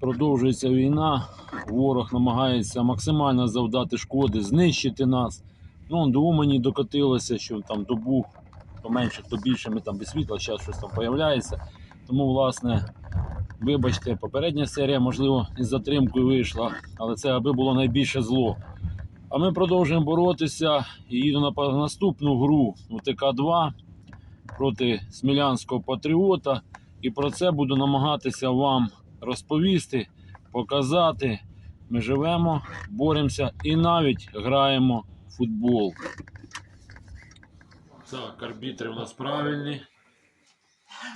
Продовжується війна, ворог намагається максимально завдати шкоди, знищити нас. Ну, до Умані докотилося, що там добу, то менше, то більше ми там без світла, зараз щось там появляється. Тому, власне, вибачте, попередня серія, можливо, із затримкою вийшла, але це аби було найбільше зло. А ми продовжуємо боротися і їду на наступну гру у ТК-2 проти Смілянського патріота. І про це буду намагатися вам розповісти, показати. Ми живемо, боремося і навіть граємо в футбол. Так, арбітри у нас правильні.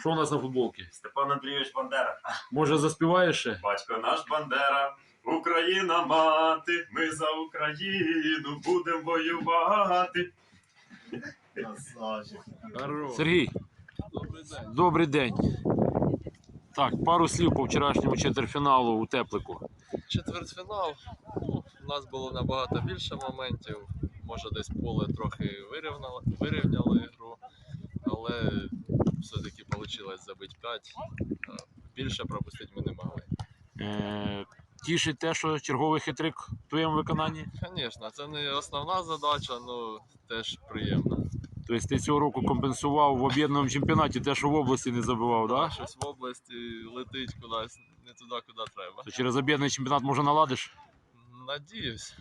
Що у нас на футболці? Степан Андрійович Бандера. Може заспіваєш ще? Батько наш Бандера. Україна мати, ми за Україну будемо воювати. Сергій, добрий день. Так, пару слів по вчорашньому четвертьфіналу у Теплику. Четвертьфінал. Ну, у нас було набагато більше моментів. Може, десь поле трохи вирівняли, вирівняли гру, але все-таки вийшло забити 5. Більше пропустити ми не могли. Е, тішить те, що черговий хитрик в твоєму виконанні. Звісно, це не основна задача, але теж приємно. Тобто ти цього року компенсував в об'єднаному чемпіонаті те, що в області не забивав, да? Щось в області летить кудись не туди, куди треба. То через об'єднаний чемпіонат може наладиш? Надіюсь.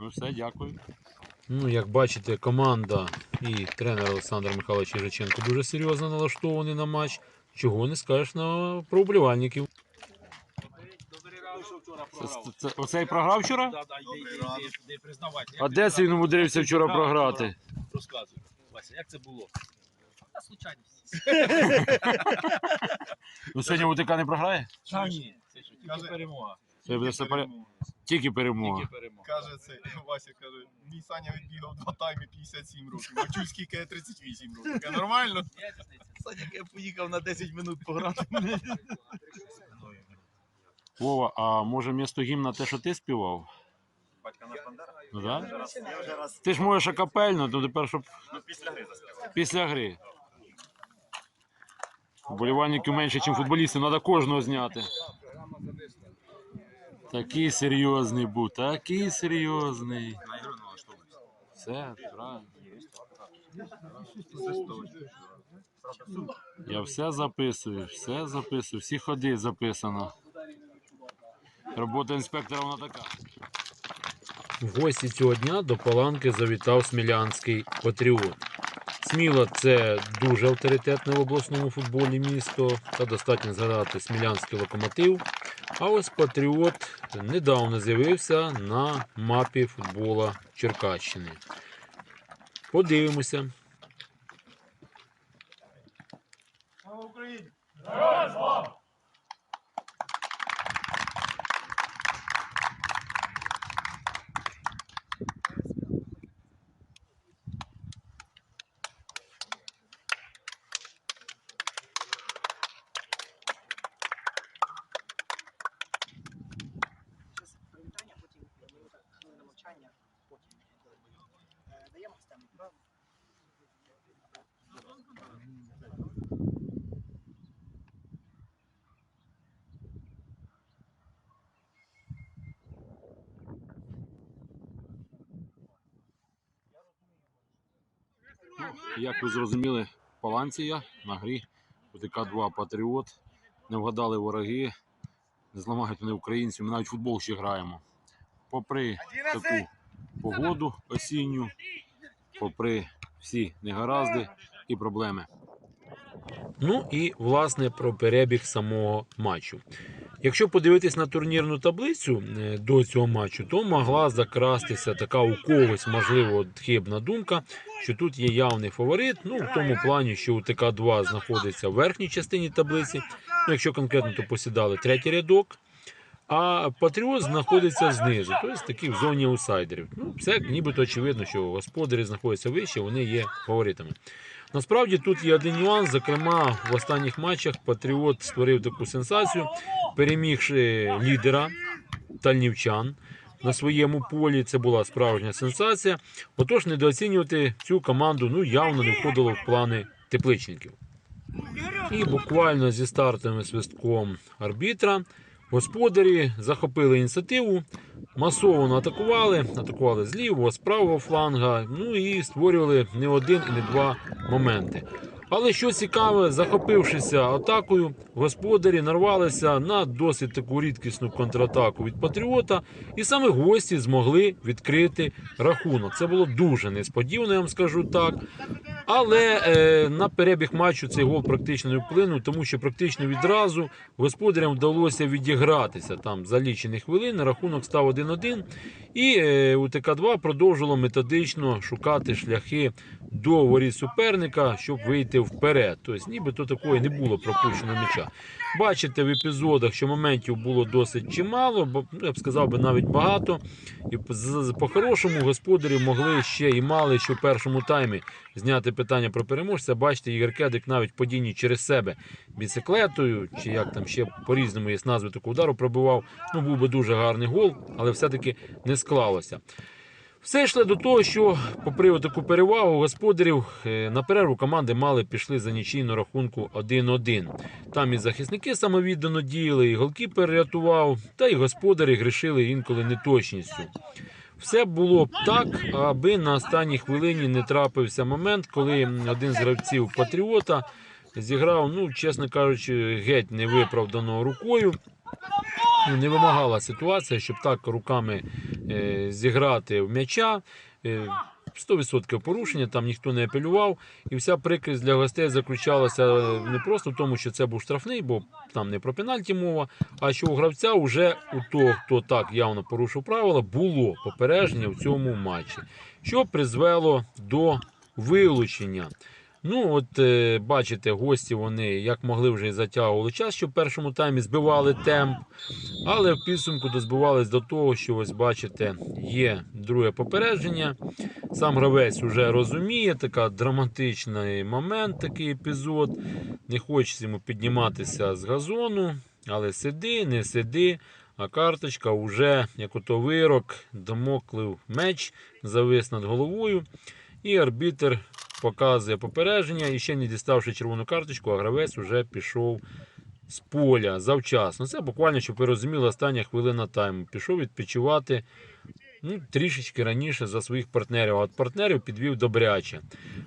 Ну все, дякую. Ну, як бачите, команда і тренер Олександр Михайлович Єжиченко дуже серйозно налаштований на матч. Чого не скажеш на про вболівальників. Це, це, це, оцей програв вчора? А де це він умудрився вчора програти? Розказуй, Вася, як це було? Та случайність. Ну сьогодні УТК не програє? Та ні, це що, тільки Каже- перемога. Це буде все пере... Тільки перемога. Тільки перемога. Каже це, Вася каже, мій Саня відбігав два тайми 57 років, а чув скільки 38 років. Каже, нормально? Саня, я поїхав на 10 минут пограти. Вова, а може місто гімна те, що ти співав? Батько наш Бандера. Ну, да? раз, я вже раз Ти ж можеш акапельно, то тепер щоб ну, після гри заспівав. після гри. Вболівальників менше, ніж футболістів, треба кожного зняти. Такий серйозний був, такий серйозний. Все, правильно. Я все записую, все записую, всі ходи записано. Робота інспектора вона така. В гості цього дня до Паланки завітав смілянський патріот. Сміла це дуже авторитетне в обласному футболі місто та достатньо згадати смілянський локомотив. А ось Патріот недавно з'явився на мапі футбола Черкащини. Подивимося. Як ви зрозуміли, Паланція на грі УТК-2 Патріот. Не вгадали вороги, не зламають вони українців. Ми навіть футбол ще граємо. Попри таку погоду осінню, попри всі негаразди і проблеми. Ну і власне про перебіг самого матчу. Якщо подивитись на турнірну таблицю е, до цього матчу, то могла закрастися така у когось, можливо, хибна думка, що тут є явний фаворит. Ну, в тому плані, що УТК-2 знаходиться в верхній частині таблиці. Ну, якщо конкретно, то посідали третій рядок. А Патріот знаходиться знизу, тобто такий в зоні аутсайдерів. Ну, все нібито очевидно, що господарі знаходяться вище, вони є фаворитами. Насправді тут є один нюанс. Зокрема, в останніх матчах Патріот створив таку сенсацію, перемігши лідера тальнівчан на своєму полі. Це була справжня сенсація. Отож, недооцінювати цю команду ну, явно не входило в плани тепличників. І буквально зі стартовим свистком арбітра господарі захопили ініціативу, масово атакували, атакували з лівого, з правого фланга, ну і створювали не один і не два моменти. Але що цікаве, захопившися атакою, господарі нарвалися на досить таку рідкісну контратаку від Патріота, і саме гості змогли відкрити рахунок. Це було дуже несподівано, я вам скажу так. Але е, на перебіг матчу цей гол практично не вплинув, тому що практично відразу господарям вдалося відігратися там за лічені хвилини. Рахунок став 1-1. І е, УТК-2 продовжило методично шукати шляхи до воріт суперника, щоб вийти вперед. Тобто, нібито такої не було пропущеного м'яча. Бачите в епізодах, що моментів було досить чимало, бо ну, я б сказав би навіть багато. І по-хорошому господарі могли ще і мали ще в першому таймі зняти питання про переможця. Бачите, Ігор Кедик навіть падінні через себе біциклетою, чи як там ще по-різному є назви такого удару пробивав. Ну, був би дуже гарний гол, але все-таки не склалося. Все йшло до того, що, попри таку перевагу господарів, е, на перерву команди мали пішли за нічийну рахунку 1-1. Там і захисники самовіддано діяли, і голкіпер рятував, та й господарі грішили інколи неточністю. Все було б так, аби на останній хвилині не трапився момент, коли один з гравців Патріота зіграв, ну, чесно кажучи, геть невиправдано рукою. Ну, Не вимагала ситуація, щоб так руками е, зіграти в м'яча. Е, 100% порушення, там ніхто не апелював. І вся прикрість для гостей заключалася е, не просто в тому, що це був штрафний, бо там не про пенальті мова, а що у гравця вже у того, хто так явно порушив правила, було попередження в цьому матчі, що призвело до вилучення. Ну, от е, бачите, гості вони як могли вже затягували час, що в першому таймі збивали темп, але в підсумку дозбивались до того, що ось бачите, є друге попередження. Сам гравець вже розуміє, така драматичний момент, такий епізод. Не хочеться йому підніматися з газону, але сиди, не сиди. А карточка вже, як ото вирок, домоклив меч, завис над головою. І арбітер показує попередження. І ще не діставши червону карточку, гравець вже пішов з поля завчасно. Це буквально, щоб ви розуміли, остання хвилина тайму. Пішов відпочивати ну, трішечки раніше за своїх партнерів. А от партнерів підвів добряче.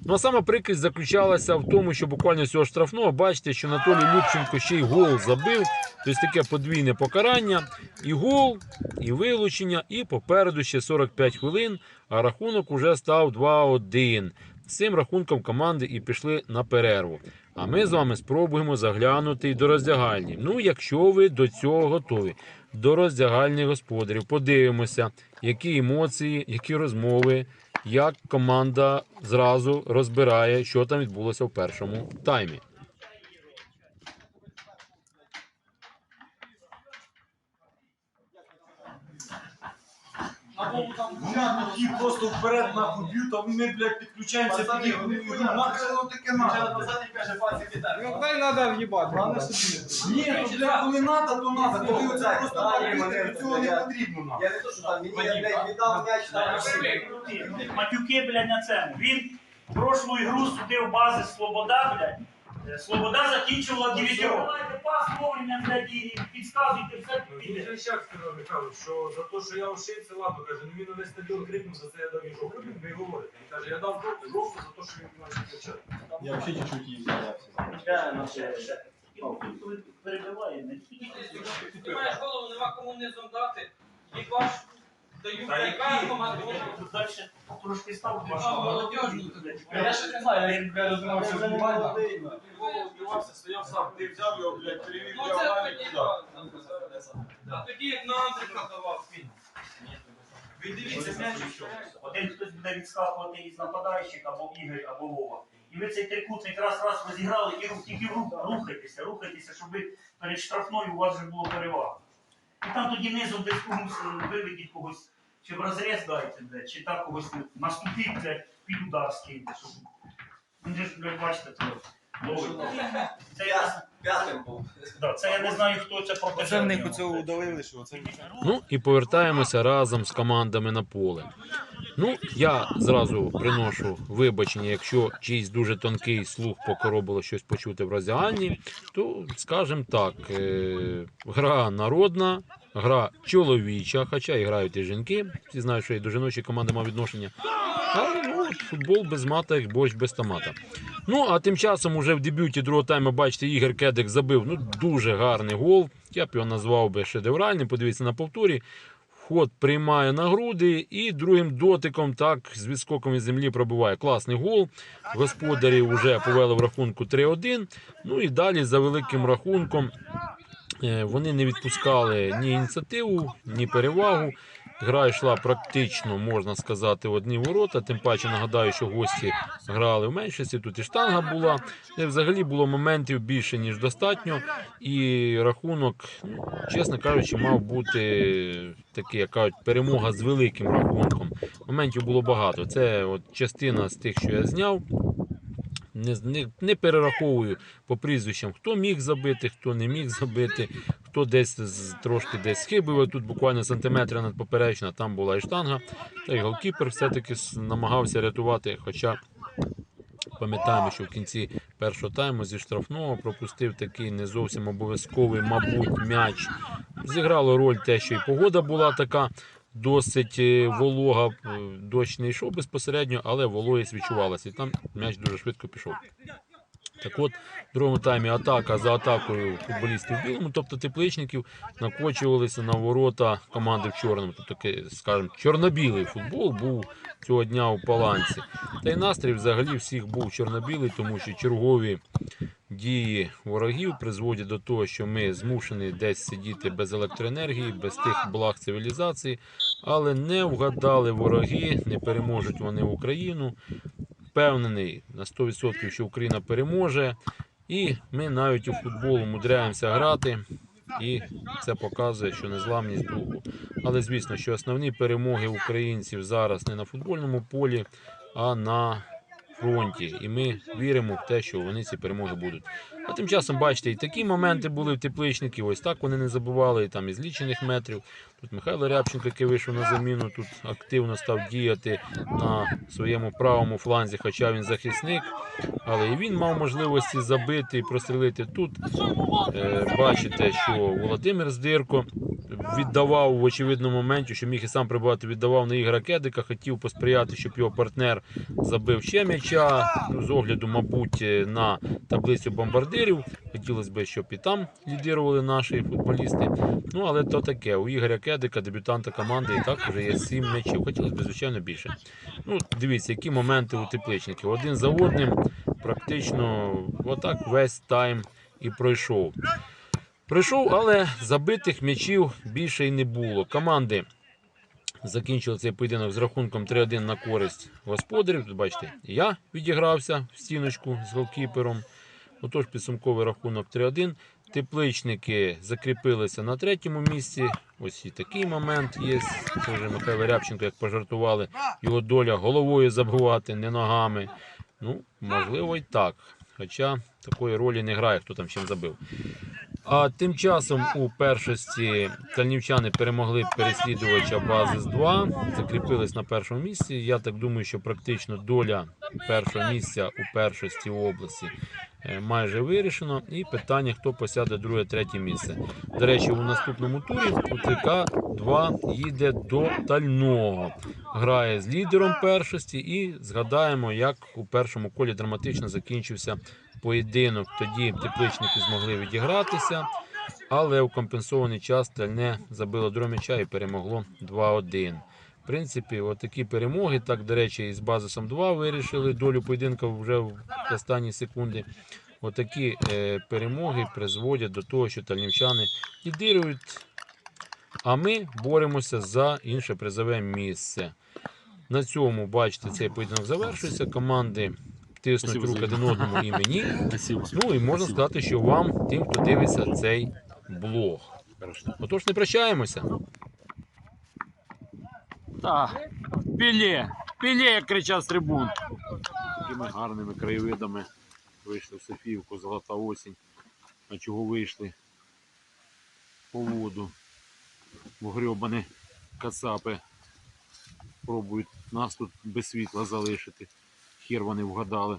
Ну а сама прикрість заключалася в тому, що буквально цього штрафного, бачите, що Анатолій Любченко ще й гол забив. Тобто таке подвійне покарання. І гол, і вилучення, і попереду ще 45 хвилин, а рахунок уже став 2-1. Цим рахунком команди і пішли на перерву. А ми з вами спробуємо заглянути до роздягальні. Ну, якщо ви до цього готові, до роздягальні господарів, подивимося, які емоції, які розмови, як команда зразу розбирає, що там відбулося в першому таймі. Такі просто вперед нахуй б'ють, а ми, блядь, підключаємося тоді. Нахуй воно таке надо. Ну, дай надо в'їбати. Ні, то, блядь, коли надо, то надо. Коли оце просто надо, цього не потрібно нахуй. Я не то, що там мені блядь, віддав м'яч там. Матюки, блядь, на цьому. Він прошлу ігру судив бази Слобода, блядь. Слобода закінчувала дев'ятьох. Давайте пас вовремя, блядь, і підказуйте, все піде. Він ще сказав Михайло, що за те, що я ошибся, ладно, каже, ну він на стадіон крикнув, за це я дав і жовту. Він не говорить. Він каже, я дав жовту, жовту за те, що він почав кричати. Я взагалі чуть-чуть її зайнявся. Коли перебиває, не Ти маєш голову, нема кому низом дати. Їбаш, даю така команда. Тут трошки став А, молодіжну. Я ще не знаю, я тебе розумів, що вбивати. Голову вбивався, стояв сам. Ти взяв його, блядь, перевів Ну це тоді, туди. а тоді на Андрика давав. Ви дивіться, м'яч. Один хтось буде відскакувати із нападаючих, або Ігор, або Вова. І ви цей трикутник раз-раз розіграли і рух, тільки рух, рухайтеся, рухайтеся, щоб ви перед штрафною у вас вже було перевага. І там тоді низом десь комусь е, виведіть когось, чи в розрез дайте, де, чи так когось ну, наступіть, блядь, під удар скиньте, щоб. Він же ж, бачите, то ловить. Це я, П'ятим був. Да, це я не знаю, хто це проти. Це в них оце удалили, що це Ну і повертаємося разом з командами на поле. Ну, я зразу приношу вибачення, якщо чийсь дуже тонкий слух покоробило щось почути в роздяганні, то скажімо так, е, гра народна, гра чоловіча, хоча і грають і жінки. Всі знають, що і до жіночої команди мав відношення. Але ну, футбол без мата, як борщ без томата. Ну, а тим часом уже в дебюті другого тайму, бачите, Ігор Кедик забив ну, дуже гарний гол. Я б його назвав би шедевральним. Подивіться на повторі. Вход приймає на груди і другим дотиком так з відскоком від землі пробиває. Класний гол. Господарі вже повели в рахунку 3-1. Ну і далі за великим рахунком е, вони не відпускали ні ініціативу, ні перевагу. Гра йшла практично, можна сказати, в одні ворота. Тим паче нагадаю, що гості грали в меншості. Тут і штанга була. І взагалі було моментів більше, ніж достатньо. І рахунок, ну, чесно кажучи, мав бути такий, як кажуть, перемога з великим рахунком. Моментів було багато. Це от частина з тих, що я зняв. Не, не, не перераховую по прізвищам, хто міг забити, хто не міг забити, хто десь трошки десь схибив. Тут буквально сантиметри над поперечна, там була і штанга. Та й голкіпер все-таки намагався рятувати. Хоча пам'ятаємо, що в кінці першого тайму зі штрафного пропустив такий не зовсім обов'язковий, мабуть, м'яч. Зіграло роль те, що і погода була така досить е, волога. Е, Дощ не йшов безпосередньо, але вологість відчувалася. І там м'яч дуже швидко пішов. Так от, в другому таймі атака за атакою футболістів білому, тобто тепличників, накочувалися на ворота команди в чорному. Тобто, таке, скажімо, чорно-білий футбол був цього дня у Паланці. Та й настрій взагалі всіх був чорно-білий, тому що чергові дії ворогів призводять до того, що ми змушені десь сидіти без електроенергії, без тих благ цивілізації, але не вгадали вороги, не переможуть вони Україну. Впевнений на 100%, що Україна переможе. І ми навіть у футбол умудряємося грати. І це показує, що незламність духу. Але звісно, що основні перемоги українців зараз не на футбольному полі, а на фронті. І ми віримо в те, що вони ці перемоги будуть. А тим часом, бачите, і такі моменти були в тепличників. Ось так вони не забували, і там із лічених метрів. Тут Михайло Рябченко, який вийшов на заміну, тут активно став діяти на своєму правому фланзі, хоча він захисник. Але і він мав можливості забити і прострілити тут. Е, бачите, що Володимир Здирко віддавав в очевидному моменті, що міг і сам прибувати, віддавав на Ігора Кедика, хотів посприяти, щоб його партнер забив ще м'яча. Ну, з огляду, мабуть, на таблицю бомбардирів. Хотілося б, щоб і там лідирували наші футболісти. Ну, але то таке. У Ігоря Кедика, дебютанта команди, і так вже є 7 м'ячів. Хотілося б, звичайно, більше. Ну, дивіться, які моменти у тепличників. Один за одним, практично отак весь тайм і пройшов. Пройшов, але забитих м'ячів більше й не було. Команди закінчили цей поєдинок з рахунком 3-1 на користь господарів. Тут бачите, я відігрався в стіночку з голкіпером. Отож, підсумковий рахунок 3-1. Тепличники закріпилися на третьому місці. Ось і такий момент є. Вже Михайло Рябченко, як пожартували, його доля головою забивати, не ногами. Ну, можливо, і так. Хоча такої ролі не грає, хто там чим забив. А тим часом у першості кальнівчани перемогли переслідувача бази з 2, закріпились на першому місці. Я так думаю, що практично доля першого місця у першості області е, майже вирішено. І питання, хто посяде друге, третє місце. До речі, у наступному турі УТК 2 їде до Тального. Грає з лідером першості і згадаємо, як у першому колі драматично закінчився поєдинок. Тоді тепличники змогли відігратися, але у компенсований час Тальне забило два м'яча і перемогло 2-1. В принципі, отакі перемоги. Так, до речі, із базисом 2 вирішили долю поєдинку вже в останні секунди. Отакі е, перемоги призводять до того, що тальнівчани лідирують, а ми боремося за інше призове місце. На цьому, бачите, цей поєдинок завершується. Команди тиснуть руки один одному і мені. Ну і можна сказати, що вам, тим, хто дивиться цей блог. Отож, не прощаємося. Так. Пілє! Пілє, як кричав з трибун. Такими гарними краєвидами вийшли в Софіївку, золота осінь. А чого вийшли по воду? Бо кацапи пробують нас тут без світла залишити. Хер вони вгадали.